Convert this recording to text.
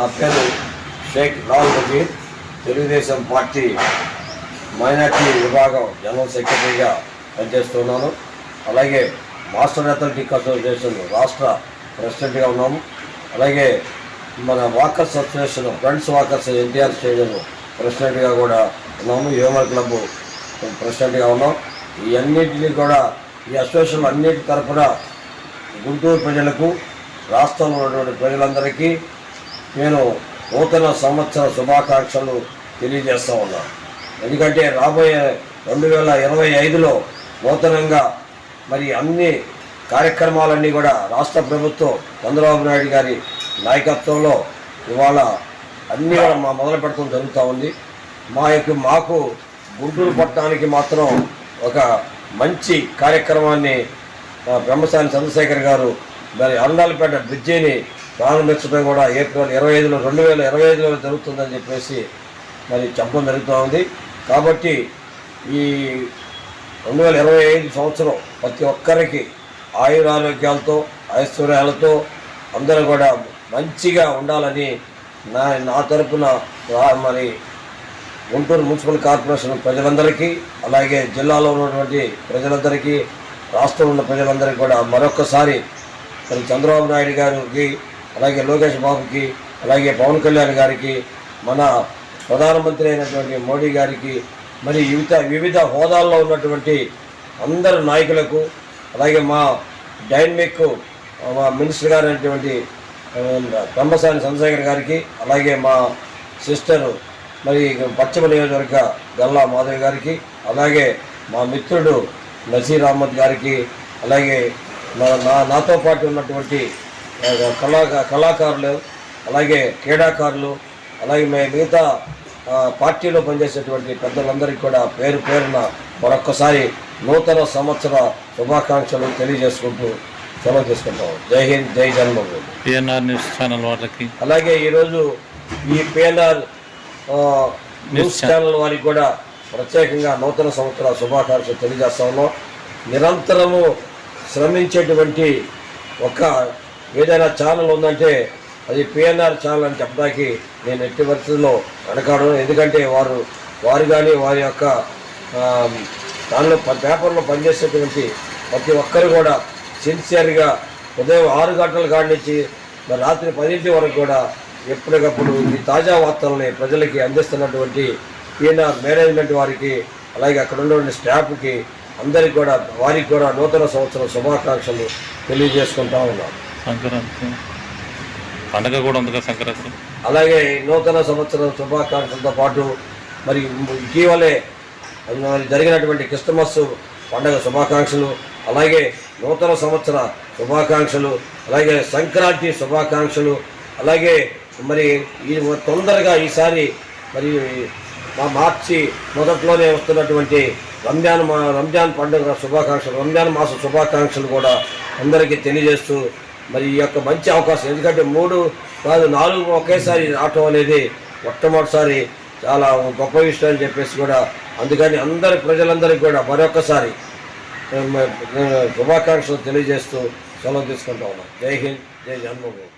నా పేరు Shaik Lal Nazeer Telugu Desam party minority విభాగం జనరల్ సెక్రటరీగా పనిచేస్తున్నాను. అలాగే మాస్టర్ అథ్లెటిక్ అసోసియేషన్ రాష్ట్ర ప్రెసిడెంట్గా ఉన్నాము. అలాగే మన walkers association friends walkers N T R stadium ప్రెసిడెంట్గా కూడా ఉన్నాము. యువమర్ క్లబ్ ప్రెసిడెంట్గా ఉన్నాం. ఈ అన్నింటినీ కూడా ఈ అసోసియేషన్ అన్నిటి తరఫున గుంటూరు ప్రజలకు రాష్ట్రంలో ఉన్నటువంటి ప్రజలందరికీ నేను నూతన సంవత్సర శుభాకాంక్షలు తెలియజేస్తూ ఉన్నాను ఎందుకంటే రాబోయే రెండు వేల ఇరవై ఐదులో నూతనంగా మరి అన్ని కార్యక్రమాలన్నీ కూడా రాష్ట్ర ప్రభుత్వం చంద్రబాబు నాయుడు గారి నాయకత్వంలో ఇవాళ అన్నీ కూడా మా మొదలు పెట్టడం జరుగుతూ ఉంది. మా యొక్క మాకు గుంటూరు పట్టణానికి మాత్రం ఒక మంచి కార్యక్రమాన్ని బ్రహ్మశాని చంద్రశేఖర్ గారు మరి అరుణాలపేట బ్రిడ్జిని ప్రారంభించడం కూడా ఏప్రిల్ ఇరవై ఐదులో రెండు వేల ఇరవై ఐదులో జరుగుతుందని చెప్పేసి మరి చెప్పడం జరుగుతూ ఉంది. కాబట్టి ఈ రెండు వేల ఇరవై ఐదు సంవత్సరం ప్రతి ఒక్కరికి ఆయురారోగ్యాలతో ఐశ్వర్యాలతో అందరూ కూడా మంచిగా ఉండాలని నా నా తరపున మరి గుంటూరు మున్సిపల్ కార్పొరేషన్ ప్రజలందరికీ అలాగే జిల్లాలో ఉన్నటువంటి ప్రజలందరికీ రాష్ట్రంలో ఉన్న ప్రజలందరికీ కూడా మరొకసారి మరి చంద్రబాబు నాయుడు గారికి అలాగే లోకేష్ బాబుకి అలాగే పవన్ కళ్యాణ్ గారికి మన ప్రధానమంత్రి అయినటువంటి మోడీ గారికి మరి వివిధ వివిధ హోదాల్లో ఉన్నటువంటి అందరు నాయకులకు అలాగే మా డైనమిక్ మా మినిస్టర్ గారు అయినటువంటి తమ్మసాని బ్రహ్మసాని చంద్రశేఖర్ గారికి అలాగే మా సిస్టర్ మరి పశ్చిమ నియోజకవర్గ గల్లా మాధవి గారికి అలాగే మా మిత్రుడు నసీర్ అహ్మద్ గారికి అలాగే నా నా- నాతో పాటు ఉన్నటువంటి కళా కళాకారులు అలాగే క్రీడాకారులు అలాగే మే మిగతా పార్టీలో పనిచేసేటువంటి పెద్దలందరికీ కూడా పేరు పేరున మరొక్కసారి నూతన సంవత్సర శుభాకాంక్షలు తెలియజేసుకుంటూ సెలవు తీసుకుంటాం. జై హింద్ జై జన్మభూమి. పిఎన్ఆర్ న్యూస్ ఛానల్ వాళ్ళకి. అలాగే ఈరోజు ఈ పిఎన్ఆర్ న్యూస్ ఛానల్ వారికి కూడా ప్రత్యేకంగా నూతన సంవత్సర శుభాకాంక్షలు తెలియజేస్తా ఉన్నాం. నిరంతరము శ్రమించేటువంటి ఒక ఏదైనా ఛానల్ ఉందంటే అది పిఎన్ఆర్ ఛానల్ అని చెప్పడానికి నేను ఎట్టి పరిస్థితుల్లో అడగాను ఎందుకంటే వారు వారు కానీ వారి యొక్క దానిలో పేపర్లో పనిచేసేటువంటి ప్రతి ఒక్కరు కూడా సిన్సియర్గా ఉదయం ఆరు గంటల కాడి నుంచి మరి రాత్రి పదింటి వరకు కూడా ఎప్పటికప్పుడు ఈ తాజా వార్తలని ప్రజలకి అందిస్తున్నటువంటి పిఎన్ఆర్ మేనేజ్మెంట్ వారికి అలాగే అక్కడ ఉన్నటువంటి స్టాఫ్కి అందరికి కూడా వారికి కూడా నూతన సంవత్సరం శుభాకాంక్షలు తెలియజేసుకుంటా ఉన్నాం సంక్రాంతి. పండగ కూడా ఉంది కదా సంక్రాంతి. అలాగే నూతన సంవత్సరం శుభాకాంక్షలతో పాటు మరి ఇటీవలే జరిగినటువంటి క్రిస్టమస్ పండగ శుభాకాంక్షలు అలాగే నూతన సంవత్సర శుభాకాంక్షలు అలాగే సంక్రాంతి శుభాకాంక్షలు అలాగే మరి ఈ తొందరగా ఈసారి మరి మా మార్చి మొదట్లోనే వస్తున్నటువంటి రంజాన్ మా రంజాన్ పండుగ శుభాకాంక్షలు రంజాన్ మాస శుభాకాంక్షలు కూడా అందరికీ తెలియజేస్తూ మరి ఈ యొక్క మంచి అవకాశం. ఎందుకంటే మూడు కాదు నాలుగు ఒకేసారి రావటం అనేది మొట్టమొదటిసారి చాలా గొప్ప విషయం అని చెప్పేసి కూడా అందుకని అందరి ప్రజలందరికీ కూడా మరొకసారి శుభాకాంక్షలు తెలియజేస్తూ సెలవు తీసుకుంటా ఉన్నాం. జై హింద్ జై జన్మభూమి.